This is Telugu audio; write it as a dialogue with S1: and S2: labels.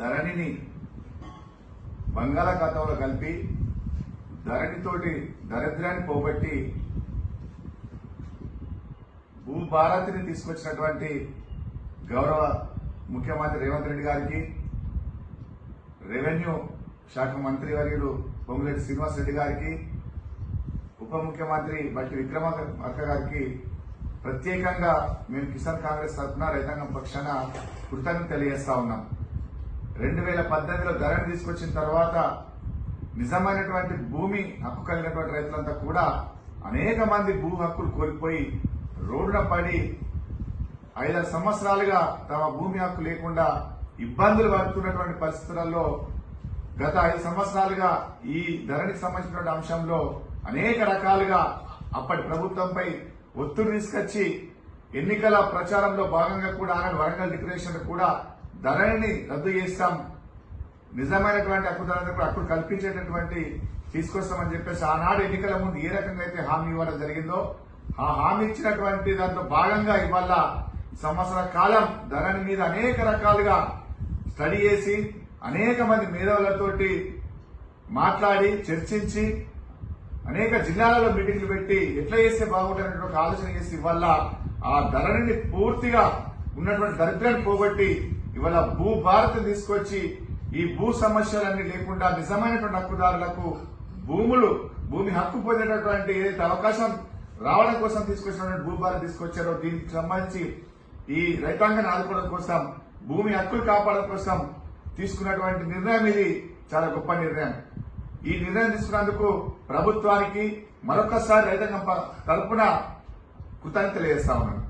S1: ధరణిని బంగాళాఖాతంలో కలిపి ధరణితోటి దరిద్రాన్ని పోగొట్టి భూభారతిని తీసుకొచ్చినటువంటి గౌరవ ముఖ్యమంత్రి రేవంత్ రెడ్డి గారికి రెవెన్యూ శాఖ మంత్రి వర్యులు పొంగులేటి శ్రీనివాస్ రెడ్డి గారికి ఉప ముఖ్యమంత్రి బట్టి విక్రమార్క గారికి ప్రత్యేకంగా మేము కిసాన్ కాంగ్రెస్ తరఫున రైతాంగం పక్షాన కృతజ్ఞత తెలియజేస్తా ఉన్నాం. రెండు వేల పద్దెనిమిదిలో ధరను తీసుకొచ్చిన తర్వాత నిజమైనటువంటి భూమి హక్కు కలిగినటువంటి రైతులంతా కూడా అనేక మంది భూ హక్కులు కోల్పోయి రోడ్డున పడి ఐదారు సంవత్సరాలుగా తమ భూమి హక్కు లేకుండా ఇబ్బందులు పడుతున్నటువంటి పరిస్థితులలో గత ఐదు సంవత్సరాలుగా ఈ ధరణికి సంబంధించినటువంటి అంశంలో అనేక రకాలుగా అప్పటి ప్రభుత్వంపై ఒత్తిడి తీసుకొచ్చి ఎన్నికల ప్రచారంలో భాగంగా కూడా ఆయన వరంగల్ డిక్లరేషన్ కూడా ధరణిని రద్దు చేస్తాం. నిజమైనటువంటి హక్కుదారులకు కూడా హక్కులు కల్పించేటటువంటి తీసుకొస్తామని చెప్పేసి ఆనాడు ఎన్నికల ముందు ఏ రకంగా అయితే హామీ ఇవ్వడం జరిగిందో ఆ హామీ ఇచ్చినటువంటి దాంట్లో భాగంగా ఇవాళ సంవత్సర కాలం ధరణి మీద అనేక రకాలుగా స్టడీ చేసి అనేక మంది మేధావులతోటి మాట్లాడి చర్చించి అనేక జిల్లాలలో మీటింగ్లు పెట్టి ఎట్లా చేస్తే బాగుంటుంది ఒక ఆలోచన చేసి ఇవాళ ఆ ధరణిని పూర్తిగా ఉన్నటువంటి దరిద్రాన్ని పోగొట్టి ఇవాళ భూ భారత్ తీసుకొచ్చి ఈ భూ సమస్యలన్నీ లేకుండా నిజమైనటువంటి హక్కుదారులకు భూములు భూమి హక్కు పొందేటటువంటి ఏదైతే అవకాశం రావడం కోసం తీసుకొచ్చినటువంటి భూభారత్ తీసుకొచ్చారో దీనికి సంబంధించి ఈ రైతాంగాన్ని ఆదుకోవడం కోసం భూమి హక్కులు కాపాడడం కోసం తీసుకున్నటువంటి నిర్ణయం ఇది. చాలా గొప్ప నిర్ణయం. ఈ నిర్ణయం తీసుకున్నందుకు ప్రభుత్వానికి మరొకసారి రైతాంగం తరపున కృతజ్ఞతలు చేస్తా ఉన్నాను.